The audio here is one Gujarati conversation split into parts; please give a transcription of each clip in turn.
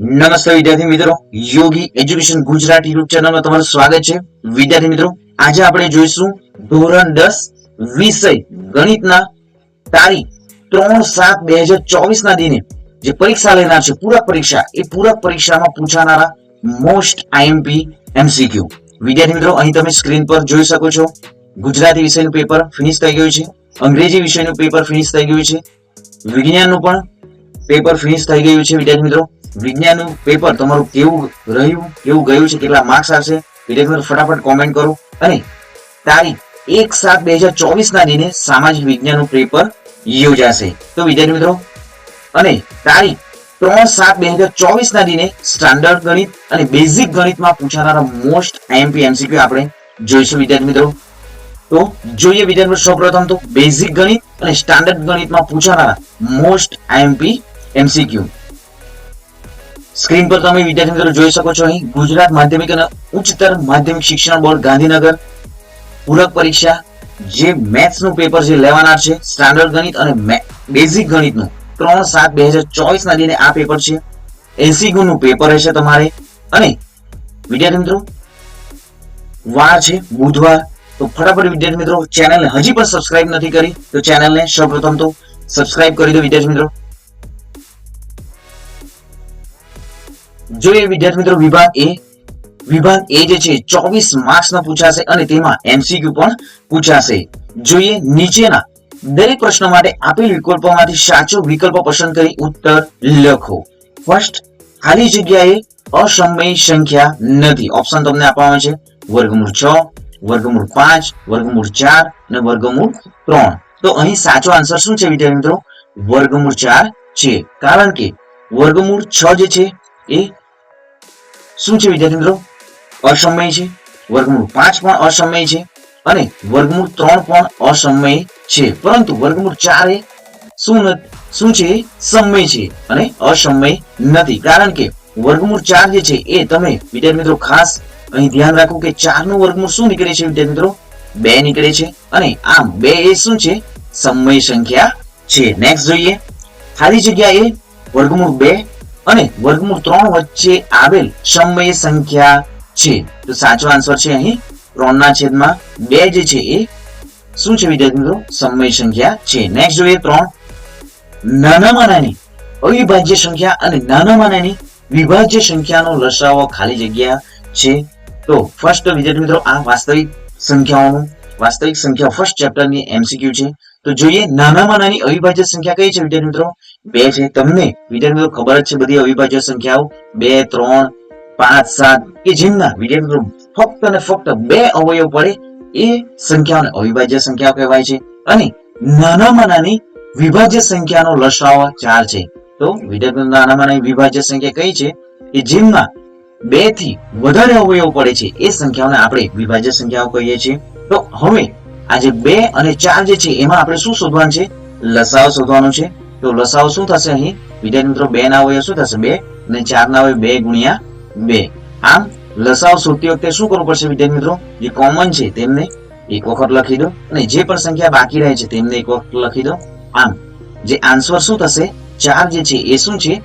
નમસ્તે વિદ્યાર્થી મિત્રો. યોગી એજ્યુકેશન ગુજરાત યુટ્યુબ ચેનલમાં તમારું સ્વાગત છે. વિદ્યાર્થી મિત્રો, આજે આપણે જોઈશું ધોરણ દસ વિષય ગણિતના તારીખ ત્રણ સાત બે હજાર ચોવીસ ના દિને જે પરીક્ષા લેનાર છે, પૂરક પરીક્ષા. એ પૂરક પરીક્ષામાં પૂછાનારા મોસ્ટ આઈએમપી એમસીક્યુ. વિદ્યાર્થી મિત્રો, અહીં તમે સ્ક્રીન પર જોઈ શકો છો. ગુજરાતી વિષયનું પેપર ફિનિશ થઈ ગયું છે. અંગ્રેજી વિષયનું પેપર ફિનિશ થઈ ગયું છે. વિજ્ઞાનનું પણ પેપર ફિનિશ થઈ ગયું છે, વિદ્યાર્થી મિત્રો. વિજ્ઞાનનું પેપર તમારું કેવું રહ્યું, કેવું ગયું છે, કેટલા માર્ક્સ આવશે વિદ્યાર્થી ફટાફટ કોમેન્ટ કરો. અને તારીખ એક સાત બે હજાર ચોવીસ ના દિને સામાજિક વિજ્ઞાનનું પેપર યોજાશે. તો વિદ્યાર્થી મિત્રો, અને તારીખ ત્રણ સાત બે હજાર ચોવીસ ના દિને સ્ટાન્ડર્ડ ગણિત અને બેઝિક ગણિતમાં પૂછાનારા મોસ્ટ આઈએમપી એમસીક્યુ આપણે જોઈશું વિદ્યાર્થી મિત્રો. તો જોઈએ વિદ્યાર્થી મિત્રો સૌપ્રથમ તો બેઝિક ગણિત અને સ્ટાન્ડર્ડ ગણિતમાં પૂછાનારા મોસ્ટ આઈએમપી એમસીક્યુ સ્ક્રીન પર તમે વિદ્યાર્થી મિત્રો જોઈ શકો છો અહીં ગુજરાત માધ્યમિક અને ઉચ્ચતર માધ્યમિક શિક્ષણ બોર્ડ ગાંધીનગર. પૂરક પરીક્ષા, જે મેથ્સનું પેપર જે લેવાના છે, સ્ટાન્ડર્ડ ગણિત અને બેઝિક ગણિતનું. ત્રણ સાત બે હજાર ચોવીસ ના દિને આ પેપર છે. એસી ગુણનું પેપર રહેશે તમારે. અને વિદ્યાર્થી મિત્રો, વાર છે, બુધવાર. તો ફટાફટ વિદ્યાર્થી મિત્રો, ચેનલને હજી પણ સબસ્ક્રાઇબ નથી કરી, તો ચેનલને સૌપ્રથમ તો સબસ્ક્રાઇબ કરી દો વિદ્યાર્થી મિત્રો. જોઈએ વિદ્યાર્થી મિત્રો વિભાગ એ વિભાગ એ જે છે, ચોવીસ માર્ક્સ નો પૂછાશે અને તેમાં એમસીક્યુ પણ પૂછાશે. જોઈએ નીચેના દરેક પ્રશ્ન માટે આપેલ વિકલ્પોમાંથી સાચો વિકલ્પ પસંદ કરી ઉત્તર લખો. ફર્સ્ટ ખાલી જગ્યાએ અસમય સંખ્યા નથી. ઓપ્શન તમને આપવામાં છે વર્ગમૂળ છ, વર્ગમૂળ પાંચ, વર્ગમૂળ ચાર અને વર્ગમૂળ ત્રણ. તો અહીં સાચો આન્સર શું છે વિદ્યાર્થી મિત્રો? વર્ગમૂળ ચાર છે. કારણ કે વર્ગમૂળ છ જે છે, એ શું છે વિદ્યાર્થી મિત્રો? અસમય છે. વર્ગમૂળ પાંચ પણ અસમય છે અને વર્ગમૂળ ત્રણ પણ અસમય છે. પરંતુ વર્ગમૂળ ચાર શું શું છે? સમય છે અને અસમય નથી. કારણ કે વર્ગમૂળ ચાર જે છે એ તમે વિદ્યાર્થી મિત્રો ખાસ અહીં ધ્યાન રાખો કે ચારનું વર્ગમૂળ શું નીકળે છે વિદ્યાર્થી મિત્રો? બે નીકળે છે અને આમ બે એ શું છે? સમય સંખ્યા છે. નેક્સ્ટ જોઈએ. ખાલી જગ્યા એ વર્ગમૂળ બે અને વર્ગમૂળ ત્રણ વચ્ચે આવેલ સમય સંખ્યા છે. તો સાચો આન્સર છે અહીં ત્રણ ના છેદમાં બે જે છે એ શું છે વિદ્યાર્થી મિત્રો? સમય સંખ્યા છે. નેક્સ્ટ જોઈએ ત્રણ. નાનામાં નાની અવિભાજ્ય સંખ્યા અને નાનામાં નાની વિભાજ્ય સંખ્યાનો લસાવો ખાલી જગ્યા છે. તો ફર્સ્ટ વિદ્યાર્થી મિત્રો આ વાસ્તવિક સંખ્યાઓનું વાસ્તવિક સંખ્યા ફર્સ્ટ ચેપ્ટરની એમસીક્યુ છે. તો જોઈએ, નાનામાં નાની અવિભાજ્ય સંખ્યા કઈ છે વિદ્યાર્થી મિત્રો? બે છે. તમને વિદ્યાર્થી મિત્રો ખબર જ છે બધી અવિભાજ્ય સંખ્યાઓ. બે, ત્રણ, પાંચ, સાત, કે જેમના વિદ્યાર્થી મિત્રો ફક્ત અને ફક્ત બે અવયવ પડે, એ સંખ્યાઓને અવિભાજ્ય સંખ્યાઓ કહેવાય છે. અને નાનામાં નાની વિભાજ્ય સંખ્યાનો લસાઅ ચાર છે. તો વિદ્યાર્થી નાનામાં નાની વિભાજ્ય સંખ્યા કઈ છે? કે જેમના બેથી વધારે અવયવ પડે છે, એ સંખ્યાઓને આપણે વિભાજ્ય સંખ્યાઓ કહીએ છીએ. તો હવે આ જે બે અને ચાર જે છે, એમાં આપણે શું શોધવાનું છે? લસાઅ શોધવાનું છે. તો લસાઅ શું થશે અહીં? વિદ્યાર્થી મિત્રો, બે ના હોય શું થશે? બે અને ચાર ના હોય બે ગુણ્યા બે. આમ, લસાઅ શોધતી વખતે શું કરવું પડશે વિદ્યાર્થી મિત્રો? જે કોમન છે, તેમને એક વખત લખી દો. અને જે પણ સંખ્યા બાકી રહે છે, તેમને એક વખત લખી દો. આમ, જે આન્સર શું થશે? ચાર જે છે, એ શું છે?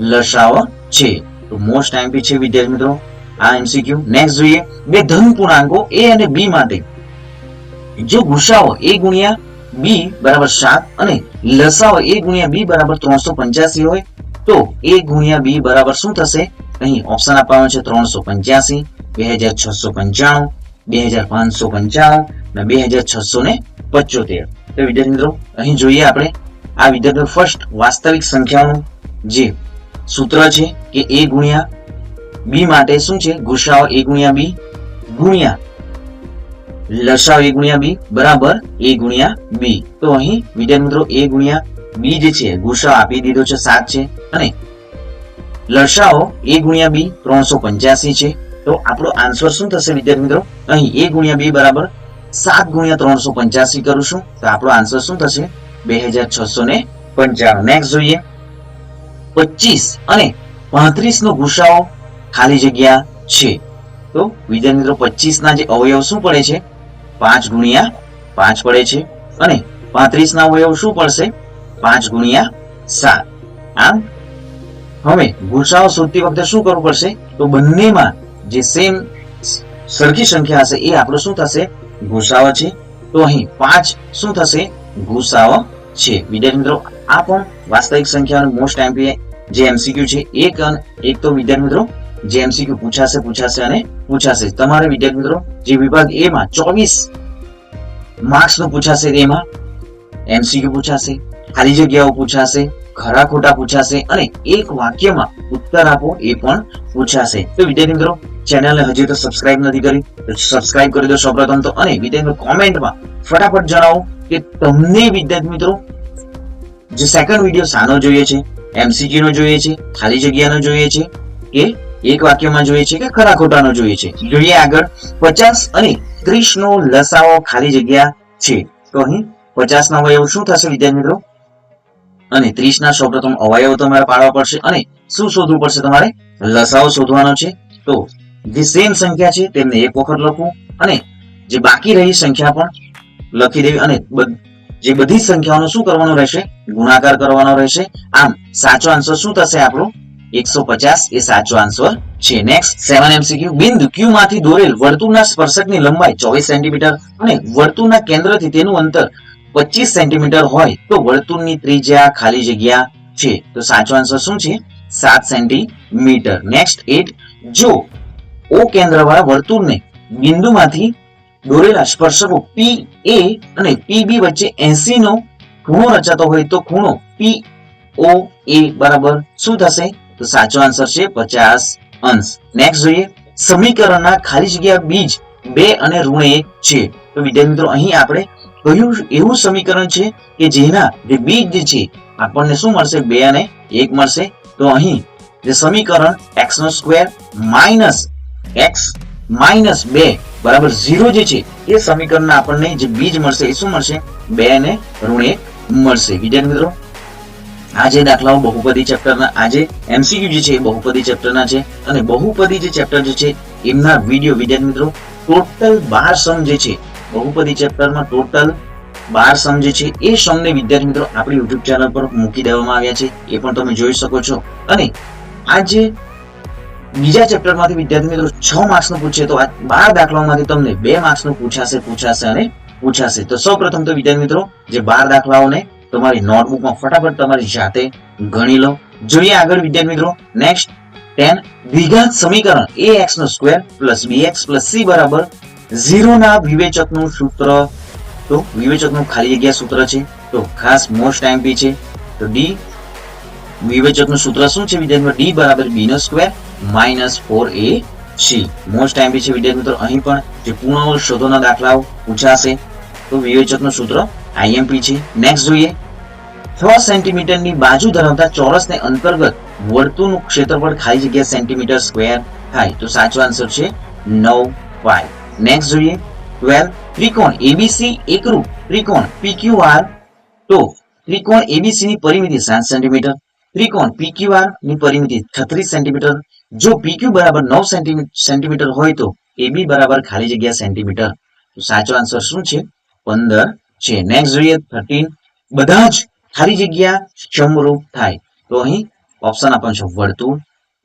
લસાવ છે. તો મોસ્ટ આઈમ્પી છે વિદ્યાર્થી મિત્રો, આ એમસીક્યુ નેક્સ્ટ જોઈએ, બે ધન પૂર્ણાંકો એ અને બી માટે. જો ગુસાઓ એ ગુણ્યા બી બરાબર સાત અને લસાઓ એ ગુણ્યા બી બરાબર ત્રણસો પંચ્યાસી હોય, તો એ ગુણ્યા બી બરાબર શું થશે? અહીં ઓપ્શન આપવાનો છે ત્રણસો પંચ્યાસી, બે હજાર છસો પંચાણું, બે હજાર પાંચસો પંચાણું અને બે હજાર છસો ને પચોતેર. તો વિદ્યાર્થી મિત્રો, અહીં જોઈએ આપણે આ વિદ્યાર્થીઓ ફર્સ્ટ વાસ્તવિક સંખ્યાનું જે સૂત્ર છે કે એ ગુણ્યા બી માટે શું છે? ગુસાઓ એ ગુણ્યા બી ગુણ્યા લસાવ એ ગુણ્યા બી, બરાબર, એ ગુણ્યા બી. તો અહીં, વિદ્યાર્થી મિત્રો, એ ગુણ્યા બી જે છે ગુસાઓ આપી દીધો છે, સાત છે. અને લસાઓ એ ગુણ્યા બી ત્રણસો પંચ્યાસી છે. તો આપણો આન્સર શું થશે, વિદ્યાર્થી મિત્રો? અહીં એ ગુણ્યા બી બરાબર સાત ગુણ્યા ત્રણસો કરું છું. તો આપણો આન્સર શું થશે? બે હજાર છસો ને પંચાણું. નેક્સ્ટ જોઈએ. પચીસ અને પાંત્રીસ નો ગુસાઓ ખાલી જગ્યા છે. તો વિદ્યાર્થી મિત્રો પચીસ ના જે અવયવ શું પડે છે? પાંચ ગુણ્યા પાંચ પડે છે. અને પાંત્રીસ ના અવયવ શું પડશે? પાંચ ગુણ્યા સાત. આમ, હવે ગુસાઓ શોધતી વખતે શું કરવું પડશે? તો બંનેમાં જે સેમ સરખી સંખ્યા હશે, એ આપણો શું થશે? ગુસાઓ છે. તો અહીં પાંચ શું થશે? ગુસાઓ છે. વિદ્યાર્થી મિત્રો, આ પણ વાસ્તવિક સંખ્યાનો મોસ્ટ એમપી જે એમસીક્યુ છે, એક અને એક તો વિદ્યાર્થી મિત્રો જે એમસીક્યુ પૂછાશે પૂછાશે અને પૂછાશે. તમારે વિદ્યાર્થી મિત્રો, જે વિભાગ એ માં ચોવીસ માર્ક્સનું પૂછાશે એમાં એમસીક્યુ પૂછાશે, ખાલી જગ્યાઓ પૂછાશે, ખરા ખોટા પૂછાશે અને એક વાક્યમાં ઉત્તર આપો, એ પણ પૂછાશે. તો વિદ્યાર્થી મિત્રો, ચેનલને હજી તો સબસ્ક્રાઇબ નથી કરી, તો સબસ્ક્રાઇબ કરી દો સૌપ્રથમ તો અને વિદ્યાર્થી કોમેન્ટમાં ફટાફટ જણાવો કે તમને વિદ્યાર્થી મિત્રો, જે સેકન્ડ વીડિયો સાનો જોઈએ છે એમસીક્યુ નો જોઈએ છે, ખાલી જગ્યાનો જોઈએ છે, કે એક વાક્યમાં જોઈએ છે કે ખરા ખોટાનો જોઈએ છે. જોઈએ આગળ. પચાસ અને ત્રીસ નો લસાઓ ખાલી જગ્યા છે. તો અહીં પચાસ ના અવયવ શું થશે, વિદ્યાર્થી મિત્રો? અને ત્રીસ ના સૌપ્રથમ અવયવ તમારે પાડવા પડશે અને શું શોધવું પડશે તમારે? લસાઓ શોધવાનો છે. તો જે સેમ સંખ્યા છે, તેમને એક વખત લખવું અને જે બાકી રહી સંખ્યા પણ લખી દેવી અને જે બધી સંખ્યાઓનો શું કરવાનો રહેશે? ગુણાકાર કરવાનો રહેશે. આમ સાચો આન્સર શું થશે આપણો? એકસો પચાસ એ સાચો આન્સર છે. નેક્સ્ટ સેવન એમસીક્યુ બિંદુ ક્યુ માંથી દોરેલ વર્તુળના સ્પર્શકની લંબાઈ ચોવીસ સેન્ટીમીટર અને વર્તુળના કેન્દ્રથી તેનું અંતર પચીસ સેન્ટીમીટર હોય તો વર્તુળની ત્રિજ્યા ખાલી જગ્યા છે. તો સાચો આન્સર શું છે? સાત સેન્ટીમીટર. નેક્સ્ટ એટ જો ઓ કેન્દ્રવાળા વર્તુળને બિંદુમાંથી દોરેલા સ્પર્શકો પી એ અને પી વચ્ચે એસી નો ખૂણો રચાતો હોય તો ખૂણો પી એ બરાબર શું થશે? તો સાચો આન્સર છે પચાસ અંશ. નેક્સ્ટ જોઈએ, સમીકરણના ખાલી જગ્યા બીજ બે અને ઋણ એક છે. તો વિદ્યાર્થી મિત્રો, અહીં આપણે કયું એવું સમીકરણ છે કે જેના જે બીજ છે, આપણને શું મળશે? બે અને એક મળશે. તો અહીં જે સમીકરણ x નો સ્ક્વેર માઇનસ એક્સ માઇનસ બે બરાબર ઝીરો જે છે, એ સમીકરણના આપણને જે બીજ મળશે, એ શું મળશે? બે અને ઋણ એક મળશે. વિદ્યાર્થી મિત્રો આ જે દાખલાઓ બહુપદી ચેપ્ટરના આજે એમસીક્યુ જે છે એ બહુપદી ચેપ્ટરના છે અને બહુપદી જે ચેપ્ટર જે છે એમના વીડિયો વિદ્યાર્થી મિત્રો, ટોટલ બાર સમ જે છે, બહુપદી ચેપ્ટરમાં ટોટલ બાર સમ જે છે એ સમને વિદ્યાર્થી મિત્રો આપણી યુટ્યુબ ચેનલ પર મૂકી દેવામાં આવ્યા છે. એ પણ તમે જોઈ શકો છો. અને આ જે બીજા ચેપ્ટરમાંથી વિદ્યાર્થી મિત્રો છ માર્ક્સનું પૂછે તો આ બાર દાખલાઓમાંથી તમને બે માર્ક્સનું પૂછાશે પૂછાશે અને પૂછાશે. તો સૌ પ્રથમ તો વિદ્યાર્થી મિત્રો, જે બાર દાખલાઓને તમારી નોટબુકમાં ફટાફટ તમારી જાતે ગણી લો. જોઈએ આગળ, વિદ્યાર્થી મિત્રો. નેક્સ્ટ ટેન દ્વિઘાત સમીકરણ a x no square plus b x plus c બરાબર ઝીરો ના વિવેચકનું સૂત્ર. તો વિવેચકનું ખાલી જગ્યા સૂત્ર છે. તો ખાસ મોસ્ટ એમપી છે. તો ડી વિવેચકનું સૂત્ર શું છે વિદ્યાર્થી ડી બરાબર બી નો square minus four a c most MP છે વિદ્યાર્થી મિત્રો. અહીં પણ જે પૂર્ણ શોધોના દાખલાઓ પૂછાશે, તો વિવેચકનું સૂત્ર આઈએમપી છે. નેક્સ્ટ જોઈએ. છ સેન્ટીમીટરની બાજુ ધરાવતા ચોરસને અંતર્ગત વર્તુળનું ક્ષેત્રફળ ખાલી જગ્યા સેન્ટીમીટર સ્ક્વેર થાય. તો સાચો આન્સર છે નવ પાય નેક્સ્ટ જોઈએ. ટ્વેલ્વ ત્રિકોણ એબીસી એકરૂપ ત્રિકોણ પીક્યુઆર તો ત્રિકોણ એબીસી ની પરિમિતિ સાત સેન્ટીમીટર ત્રિકોણ પીક્યુઆરની પરિમિતિ છત્રીસ સેન્ટીમીટર જો પીક્યુ બરાબર નવ સેન્ટીમીટર હોય તો એબી બરાબર ખાલી જગ્યા સેન્ટીમીટર તો સાચો આન્સર શું છે? પંદર છે નેક્સ્ટ જોઈએ થર્ટીન બધા જ ખાલી જગ્યા સમરૂપ થાય. તો અહીં ઓપ્શન આપણ છે વર્તુળ,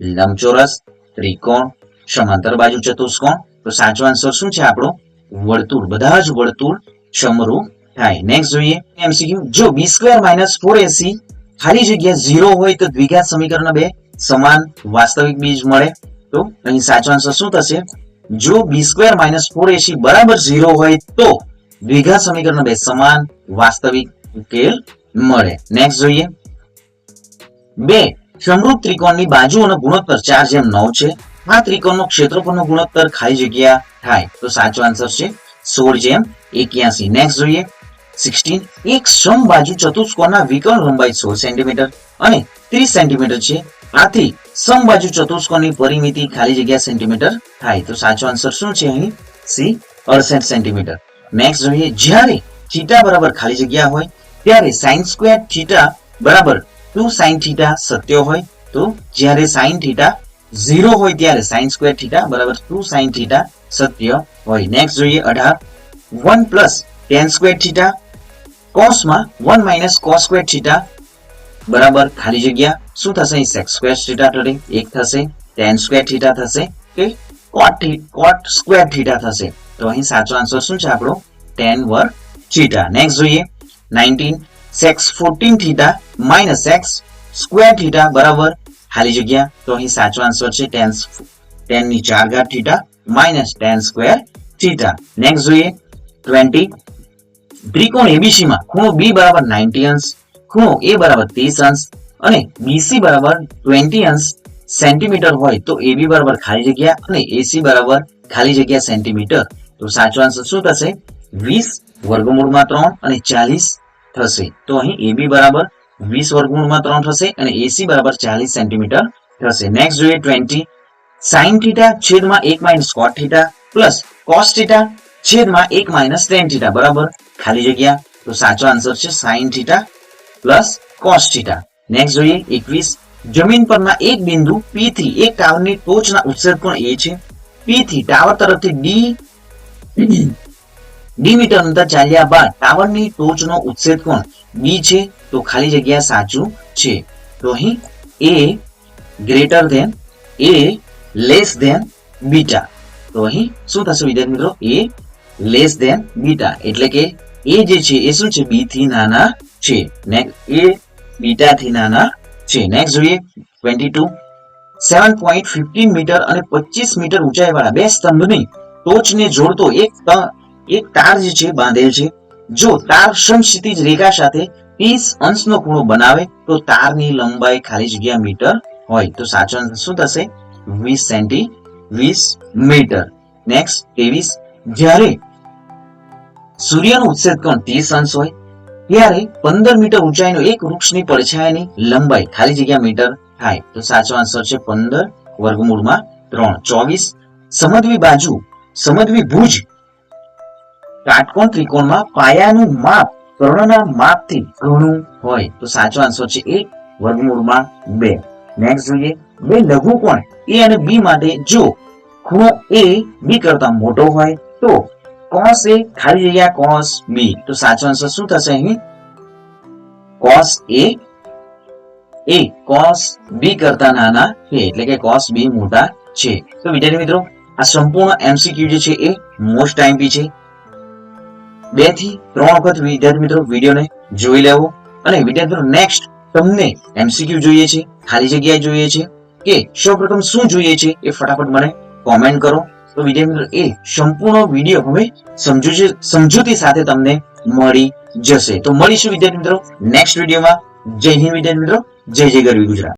લંબચોરસ, ત્રિકોણ, સમાંતર બાજુ ચતુષ્કોણ. તો સાચો આન્સર શું છે આપણો? વર્તુળ. બધા જ વર્તુળ સમરૂપ થાય. નેક્સ્ટ જોઈએ એમસીક્યુ જો b square minus four AC ખાલી જગ્યા ઝીરો હોય તો દ્વિઘાત સમીકરણ બે સમાન વાસ્તવિક બીજ મળે. તો અહીં સાચો આન્સર શું થશે? જો b square minus four AC બરાબર ઝીરો હોય તો દ્વિઘાત સમીકરણ બે સમાન વાસ્તવિક ઉકેલ મળે. નેક્સ્ટ જોઈએ. બે સમૃદ્ધ ત્રિકોણની બાજુઓનો ગુણોત્તર ચાર જેમ નવ છે. આ ત્રિકોણનો ક્ષેત્રફળનો ગુણોત્તર ખાલી જગ્યા થાય. તો સાચો આન્સર છે સોળ જેમ એક્યાસી. નેક્સ્ટ જોઈએ. સિક્સટીન એક સમબાજુ ચતુષ્કોણના વિકર્ણ લંબાઈ સોળ સેન્ટીમીટર અને ત્રીસ સેન્ટીમીટર છે. આથી સમબાજુ ચતુષ્કોણની પરિમિતિ ખાલી જગ્યા સેન્ટીમીટર થાય. તો સાચો આન્સર શું છે અહીં? સી અડસઠ સેન્ટીમીટર નેક્સ્ટ જોઈએ. જ્યારે થીટા બરાબર ખાલી જગ્યા હોય, ત્યારે સાઇન સ્ક્વેર થીટા બરાબર ટુ સાઇન થીટા સત્ય હોય. તો જ્યારે સાઇન થીટા ઝીરો હોય, ત્યારે સાઇન સ્ક્વેર થીટા બરાબર ટુ સાઇન થીટા સત્ય હોય. નેક્સ્ટ જોઈએ અઢાર. One plus tan square theta કોસમાં one minus cos square theta બરાબર ખાલી જગ્યા. શું થશે? સેક્સ સ્ક્વેર થીટા થશે એક થશે ટેન સ્ક્વેર થીટા થશે કે કોટથી સ્ક્વેર થીટા થશે? તો અહીં સાચો આન્સર શું છે આપણો? ટેન વર્ગ થીટા નેક્સ્ટ જોઈએ. Nineteen sec fourteen theta minus sec square theta બરાબર ખાલી જગ્યા. તો અહીં સાચો આન્સર છે ટેન ટેનની ચાર ઘાત theta minus tan square theta next જોઈએ. 20 ત્રિકોણ એબીસી માં ખૂણો બી બરાબર 90 અંશ, ખૂણો એ બરાબર 30 અંશ અને બીસી બરાબર 20 અંશ સેન્ટીમીટર હોય તો એબી બરાબર ખાલી જગ્યા અને એસી બરાબર ખાલી જગ્યા સેન્ટીમીટર તો સાચો આન્સર શું થશે? 20 વર્ગમૂળમાં 3 અને 40 થશે. તો અહીં એબી બરાબર 20 વર્ગમૂળમાં 3 થશે અને એસી બરાબર 40 સેન્ટીમીટર થશે. નેક્સ્ટ જોઈએ 20 sin થીટા છેદમાં 1 માઇનસ cot થીટા પ્લસ છેદમાં 1 માઇનસ થીટા બરાબર? ખાલી જગ્યા. તો સાચો આન્સર છે sin theta plus theta next જોઈએ 21 જમીન પરના એક બિંદુ પી થી એક ટાવરની ટોચના ઉત્સર્ગ કોણ એ છે? પી થી ટાવર તરફથી D ડી મીટર અંતર ચાલ્યા બાદ ટાવરની ટોચનો ઉચ્છેદ કોણ? બી છે. તો ખાલી જગ્યા સાચું છે. તો અહીં a greater than a less than beta. તો અહીં શું થશે વિદ્યાર્થી મિત્રો? A less than beta. એટલે કે એ જે છે એ શું છે? બી થી નાના છે. ને એ બીટા થી નાના છે. નેક્સ્ટ જોઈએ. 22 7.15 મીટર અને 25 મીટર ઊંચાઈવાળા. બે સ્તંભની ટોચને જોડતો એક એક તાર જે છે, બાંધેલ છે. જો તાર સમક્ષિતિજ રેખા સાથે 30 અંશનો ખૂણો બનાવે, તો તારની લંબાઈ ખાલી જગ્યા મીટર હોય. તો સાચો આન્સર શું થશે? 20 સેન્ટી 20 મીટર. નેક્સ્ટ 23 જ્યારે સૂર્યનો ઉત્સેદ કોણ 30 અંશ હોય, ત્યારે 15 મીટર ઊંચાઈનો એક વૃક્ષની પડછાયાની લંબાઈ ખાલી જગ્યા મીટર થાય. તો સાચો આન્સર છે 15 વર્ગમૂળમાં 3 24 સમદ્વી બાજુ સમદ્વી ભુજ. કાટકોણ ત્રિકોણમાં પાયાનું માપ, કર્ણના માપથી ઘણું હોય. તો સાચો આન્સર છે એક વર્ગમૂળમાં બે. નેક્સ્ટ જોઈએ, બે લઘુકોણ એ અને બી માટે જો ખૂણો એ બી કરતા મોટો હોય, તો કોસ એ ખાલી જગ્યા કોસ બી. તો સાચો આન્સર શું થશે અહીં? કોસ એ એ કોસ બી કરતા નાના છે. એટલે કે કોસ બી મોટા છે. તો વિદ્યાર્થી મિત્રો આ સંપૂર્ણ એમસીક્યુ જે છે એ મોસ્ટ ટાઈમપી છે. બેથી ત્રણ વખત વિદ્યાર્થી મિત્રો વિડીયોને જોઈ લેવો અને વિદ્યાર્થી મિત્રો નેક્સ્ટ તમને એમસીક્યુ જોઈએ છે, ખાલી જગ્યા જોઈએ છે કે સૌપ્રથમ શું જોઈએ છે એ ફટાફટ મને કોમેન્ટ કરો. તો વિદ્યાર્થી મિત્રો, એ સંપૂર્ણ વીડિયો હવે સમજૂતી સમજૂતી સાથે તમને મળી જશે. તો મળીશું વિદ્યાર્થી મિત્રો નેક્સ્ટ વિડીયોમાં. જય હિન્દ વિદ્યાર્થી મિત્રો, જય જય ગરવી ગુજરાત.